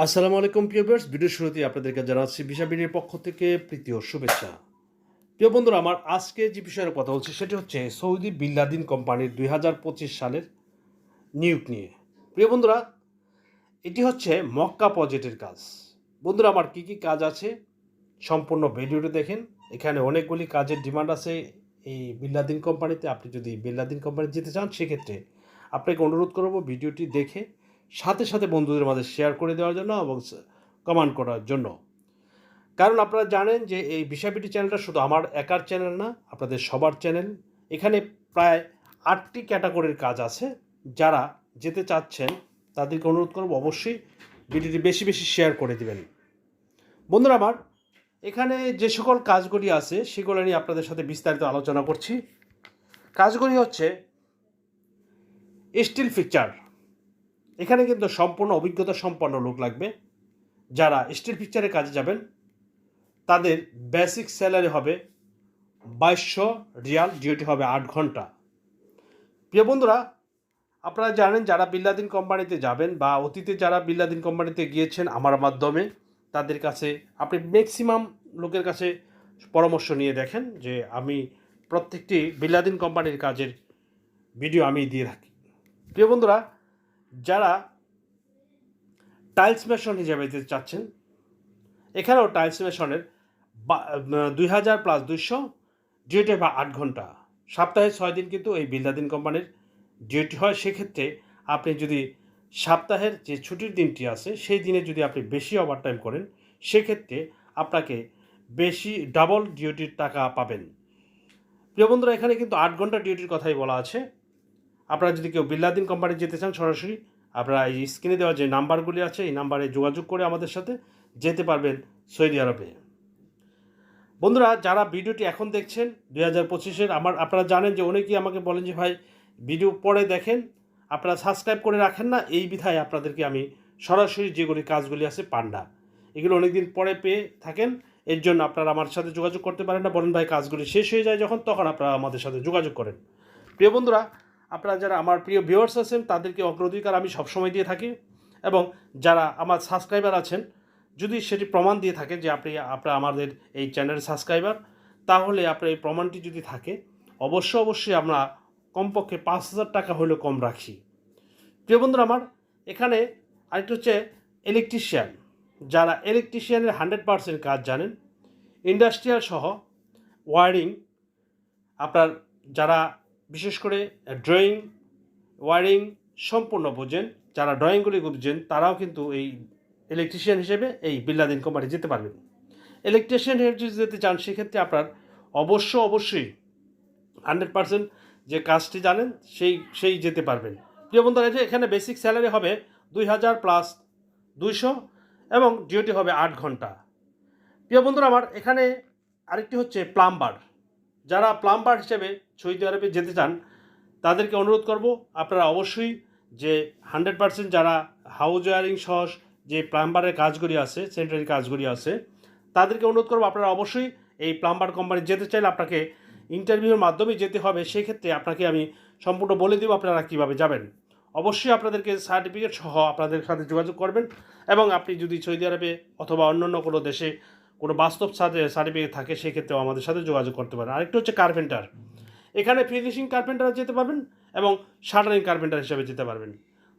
আসসালামু আলাইকুম, প্রিয় ভিউয়ার্স। ভিডিও শুরুতে আপনাদেরকে জানাচ্ছি বিশাবিডির পক্ষ থেকে প্রীতি ও শুভেচ্ছা। প্রিয় বন্ধুরা, আমার আজকে যে বিষয়ের কথা বলছি, সেটি হচ্ছে সৌদি বিল্লাদিন কোম্পানির দুই হাজার পঁচিশ সালের নিয়োগ নিয়ে। প্রিয় বন্ধুরা, এটি হচ্ছে মক্কা প্রজেক্টের কাজ। বন্ধুরা, আমার কী কী কাজ আছে সম্পূর্ণ ভিডিওটি দেখেন। এখানে অনেকগুলি কাজের ডিমান্ড আছে এই বিল্লাদিন কোম্পানিতে। আপনি যদি বিল্লাদিন কোম্পানি যেতে চান, সেক্ষেত্রে আপনাকে অনুরোধ করব ভিডিওটি দেখে সাথে সাথে বন্ধুদের মাঝে শেয়ার করে দেওয়ার জন্য এবং কমান্ড করার জন্য। কারণ আপনারা জানেন যে এই বিষয়পিটি চ্যানেলটা শুধু আমার একার চ্যানেল না, আপনাদের সবার চ্যানেল এখানে প্রায় আটটি ক্যাটাগরির কাজ আছে। যারা যেতে চাচ্ছেন, তাদেরকে অনুরোধ করব অবশ্যই ভিডিওটি বেশি বেশি শেয়ার করে দিবেন। বন্ধুরা আমার, এখানে যে সকল কাজগুলি আছে, সেগুলো নিয়ে আপনাদের সাথে বিস্তারিত আলোচনা করছি। কাজগুলি হচ্ছে স্টিল ফিকচার এখানে কিন্তু সম্পূর্ণ অভিজ্ঞতা সম্পন্ন লোক লাগবে। যারা স্টিল পিকচারে কাজে যাবেন, তাদের বেসিক স্যালারি হবে বাইশশো রিয়াল ডিউটি হবে আট ঘণ্টা। প্রিয় বন্ধুরা, আপনারা জানেন যারা বিল্লাদিন কোম্পানিতে যাবেন বা অতীতে যারা বিল্লাদিন কোম্পানিতে গিয়েছেন আমার মাধ্যমে, তাদের কাছে আপনি ম্যাক্সিমাম লোকের কাছে পরামর্শ নিয়ে দেখেন যে আমি প্রত্যেকটি বিল্লাদিন কোম্পানির কাজের ভিডিও আমি দিয়ে থাকি। প্রিয় বন্ধুরা যারা টাইলস মেশন হিসাবে যেতে চাচ্ছেন, এখানেও টাইলস মেশনের দুই হাজার প্লাস দুইশো ডিউটি বা আট ঘণ্টা। সপ্তাহে ছয় দিন কিন্তু এই বিল্লাদিন কোম্পানির ডিউটি হয়। সেক্ষেত্রে আপনি যদি সপ্তাহের যে ছুটির দিনটি আছে, সেই দিনে যদি আপনি বেশি ওভারটাইম করেন, সেক্ষেত্রে আপনাকে বেশি ডাবল ডিউটির টাকা পাবেন। প্রিয় বন্ধুরা, এখানে কিন্তু আট ঘণ্টা ডিউটির কথাই বলা আছে। আপনারা যদি কেউ বিল্লাদিন কোম্পানি যেতে চান সরাসরি, আপনারা এই স্ক্রিনে দেওয়া যে নাম্বারগুলি আছে, এই নাম্বারে যোগাযোগ করে আমাদের সাথে যেতে পারবেন সৌদি আরবে। বন্ধুরা, যারা ভিডিওটি এখন দেখছেন, দুই হাজার পঁচিশের, আমার, আপনারা জানেন যে অনেকেই আমাকে বলেন যে, ভাই, ভিডিও পরে দেখেন। আপনারা সাবস্ক্রাইব করে রাখেন না, এই বিধায় আপনাদেরকে আমি সরাসরি যেগুলি কাজগুলি আছে, পান্ডা। এগুলো অনেকদিন পরে পেয়ে থাকেন, এর জন্য আপনারা আমার সাথে যোগাযোগ করতে পারেন না। বলেন ভাই, কাজগুলি শেষ হয়ে যায় যখন, তখন আপনারা আমাদের সাথে যোগাযোগ করেন। প্রিয় বন্ধুরা আপনারা যারা আমার প্রিয় ভিউয়ার্স আছেন, তাদেরকে অগ্রাধিকার আমি সবসময় দিয়ে থাকি এবং যারা আমার সাবস্ক্রাইবার আছেন, যদি সেটি প্রমাণ দিয়ে থাকে যে আপনি, আপনারা আমাদের এই চ্যানেল সাবস্ক্রাইবার তাহলে আপনার এই প্রমাণটি যদি থাকে অবশ্য অবশ্যই আমরা কমপক্ষে পাঁচ হাজার টাকা হলেও কম রাখি প্রিয় বন্ধুরা আমার, এখানে আরেকটা হচ্ছে ইলেকট্রিশিয়ান যারা ইলেকট্রিশিয়ানের হান্ড্রেড পার্সেন্ট কাজ জানেন ইন্ডাস্ট্রিয়াল সহ ওয়ারিং আপনার যারা বিশেষ করে ড্রয়িং ওয়ারিং সম্পূর্ণ বোঝেন। যারা ড্রয়িংগুলি বুঝছেন তারাও কিন্তু এই ইলেকট্রিশিয়ান হিসেবে এই বিল্লাদিন কোম্পানি যেতে পারবেন। ইলেকট্রিশিয়ান হিসেবে যেতে চান, সেক্ষেত্রে আপনার অবশ্য অবশ্যই হান্ড্রেড পার্সেন্ট যে কাজটি জানেন, সেই সেই যেতে পারবেন। প্রিয় বন্ধুরা এখানে বেসিক স্যালারি হবে দুই হাজার প্লাস দুইশো এবং ডিউটি হবে আট ঘণ্টা। প্রিয় বন্ধুরা, আমার এখানে আরেকটি হচ্ছে প্লাম্বার যারা প্লাম্বার হিসেবে সৌদি আরবে যেতে চান, তাদেরকে অনুরোধ করব, আপনারা অবশ্যই যে হান্ড্রেড পার্সেন্ট যারা হাউস ওয়ারিং সহ যে প্লাম্বারের কাজগুলি আছে, সেন্টারি কাজগুলি আছে, তাদেরকে অনুরোধ করব, আপনারা অবশ্যই এই প্লাম্বার কোম্পানি যেতে চাইলে আপনাকে ইন্টারভিউর মাধ্যমে যেতে হবে, সেক্ষেত্রে আপনাকে আমি সম্পূর্ণ বলে দেবো আপনারা কীভাবে যাবেন। অবশ্যই আপনাদেরকে সার্টিফিকেট সহ আপনাদের সাথে যোগাযোগ করবেন এবং আপনি যদি সৌদি আরবে অথবা অন্যান্য কোনো দেশে কোনো বাস্তব সাথে সার্টিফিকেট থাকে, সেক্ষেত্রেও আমাদের সাথে যোগাযোগ করতে পারেন। আরেকটা হচ্ছে কার্পেন্টার। এখানে ফিনিশিং কার্পেন্টার যেতে পারবেন এবং শাটারিং কার্পেন্টার হিসেবে যেতে পারবেন।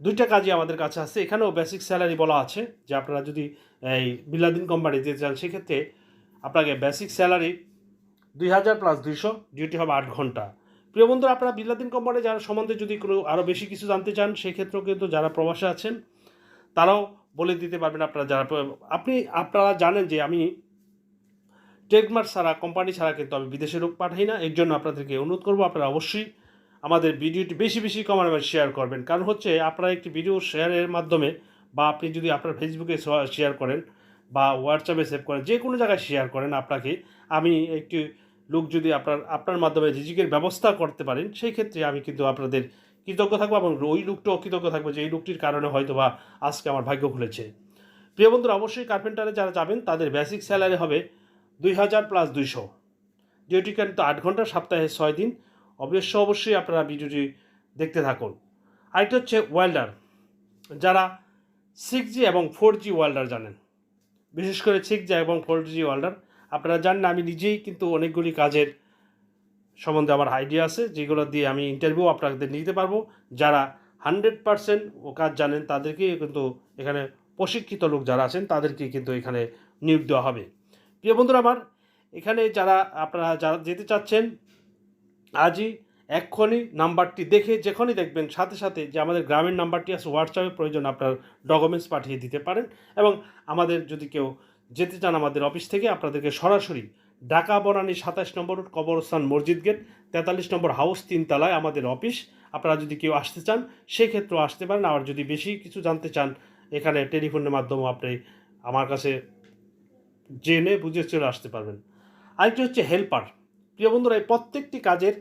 দুইটা কাজই আমাদের কাছে আছে। এখানেও বেসিক স্যালারি বলা আছে যে আপনারা যদি, এই বিল্লাদিন কোম্পানি যেতে চান সেক্ষেত্রে আপনাকে বেসিক স্যালারি দুই হাজার প্লাস দুইশো ডিউটি হবে আট ঘণ্টা। প্রিয় বন্ধুরা, আপনারা বিল্লাদিন কোম্পানি যারা, সম্বন্ধে যদি কোনো আরও বেশি কিছু জানতে চান, সেক্ষেত্রেও কিন্তু যারা প্রবাসে আছেন, তারাও বলে দিতে পারবেন আপনারা যারা, আপনি, আপনারা জানেন যে আমি ট্রেডমার্ক ছাড়া কোম্পানি ছাড়া কিন্তু আমি বিদেশে লোক পাঠাই না। এর জন্য আপনাদেরকে অনুরোধ করব, আপনারা অবশ্যই আমাদের ভিডিওটি বেশি বেশি কমার শেয়ার করবেন। কারণ হচ্ছে, আপনারা একটি ভিডিও শেয়ারের মাধ্যমে বা আপনি যদি আপনার ফেসবুকে শেয়ার করেন বা হোয়াটসঅ্যাপে সেভ করেন, যে কোনো জায়গায় শেয়ার করেন আপনাকে, আমি একটি লোক যদি আপনার আপনার মাধ্যমে রিজিকের ব্যবস্থা করতে পারেন, সেই ক্ষেত্রে আমি কিন্তু আপনাদের কৃতজ্ঞ থাকব এবং ওই লোকটাও কৃতজ্ঞ থাকব যে এই লোকটির কারণে হয়তো বা আজকে আমার ভাগ্য খুলেছে। প্রিয় বন্ধুরা, অবশ্যই কার্পেন্টারে যারা যাবেন, তাদের বেসিক স্যালারি হবে দুই হাজার প্লাস দুইশো। ডিউটি কিন্তু আট ঘণ্টা, সপ্তাহে ছয় দিন। অবশ্য অবশ্যই আপনারা ভিডিওটি দেখতে থাকুন। আরেকটা হচ্ছে ওয়েল্ডার যারা সিক্স জি এবং ফোর জি ওয়ার্ল্ডার জানেন, বিশেষ করে সিক্স জি এবং ফোর জি ওয়ার্ল্ডার আপনারা জানেন আমি নিজেই কিন্তু অনেকগুলি কাজের সম্বন্ধে আমার আইডিয়া আছে, যেগুলো দিয়ে আমি ইন্টারভিউ আপনাদের নিতে পারব। যারা হান্ড্রেড পারসেন্ট ও কাজ জানেন তাদেরকে কিন্তু এখানে প্রশিক্ষিত লোক যারা আছেন তাদেরকে কিন্তু এখানে নিয়োগ দেওয়া হবে। প্রিয় বন্ধুরা আমার, এখানে যারা আপনারা যারা যেতে চাচ্ছেন, আজই এক্ষণি নাম্বারটি দেখে যেখানেই দেখবেন, সাথে সাথে যে আমাদের গ্রামের নাম্বারটি আছে হোয়াটসঅ্যাপে প্রয়োজন আপনার ডকুমেন্টস পাঠিয়ে দিতে পারেন এবং আমাদের যদি কেউ যেতে চান আমাদের অফিস থেকে, আপনাদেরকে সরাসরি ঢাকা বনানী সাতাশ নম্বর কবরস্থান মসজিদ গেট তেতাল্লিশ নম্বর হাউস তিনতলায় আমাদের অফিস আপনারা যদি কেউ আসতে চান, সেক্ষেত্রেও আসতে পারেন। আর যদি বেশি কিছু জানতে চান, এখানে টেলিফোনের মাধ্যমে আপনি আমার কাছে জেনে বুঝে চলে আসতে পারবেন। আরেকটি হচ্ছে হেল্পার। প্রিয় বন্ধুরা, এই প্রত্যেকটি কাজের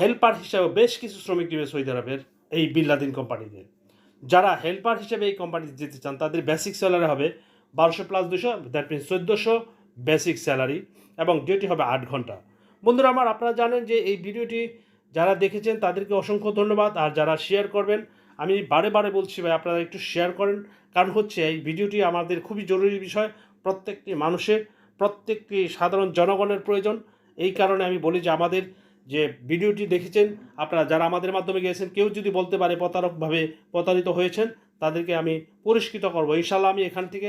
হেল্পার হিসাবে বেশ কিছু শ্রমিক নেবে সৌদি আরবের এই বিল্লাদিন কোম্পানিতে। যারা হেল্পার হিসেবে এই কোম্পানিতে যেতে চান, তাদের বেসিক স্যালারি হবে বারোশো প্লাস দুশো দ্যাট মিনস চোদ্দোশো বেসিক স্যালারি এবং ডিউটি হবে আট ঘণ্টা। বন্ধুরা, আমার আপনারা জানেন যে এই ভিডিওটি যারা দেখেছেন, তাদেরকে অসংখ্য ধন্যবাদ। আর যারা শেয়ার করবেন, আমি বারে বারে বলছি ভাই, আপনারা একটু শেয়ার করেন। কারণ হচ্ছে এই ভিডিওটি আমাদের খুবই জরুরি বিষয়। প্রত্যেকটি মানুষের, প্রত্যেকটি সাধারণ জনগণের প্রয়োজন। এই কারণে আমি বলি যে আমাদের যে ভিডিওটি দেখেছেন, আপনারা যারা আমাদের মাধ্যমে গিয়েছেন, কেউ যদি বলতে পারে প্রতারকভাবে প্রতারিত হয়েছেন, তাদেরকে আমি পুরস্কৃত করব। ইনশাল্লাহ আমি এখান থেকে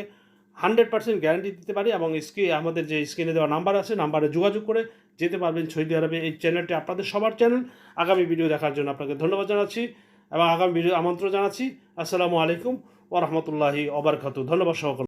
হান্ড্রেড পার্সেন্ট গ্যারান্টি দিতে পারি এবং স্ক্রিন আমাদের যে স্ক্রিনে দেওয়া নাম্বার আছে, নাম্বারে যোগাযোগ করে যেতে পারবেন সৌদি আরবে এই চ্যানেলটি, আপনাদের সবার চ্যানেল। আগামী ভিডিও দেখার জন্য আপনাকে ধন্যবাদ জানাচ্ছি এবং আগামী ভিডিও আমন্ত্রণ জানাচ্ছি। আসসালামু আলাইকুম ওরহমতুল্লাহি অবরকাতু ধন্যবাদ সকল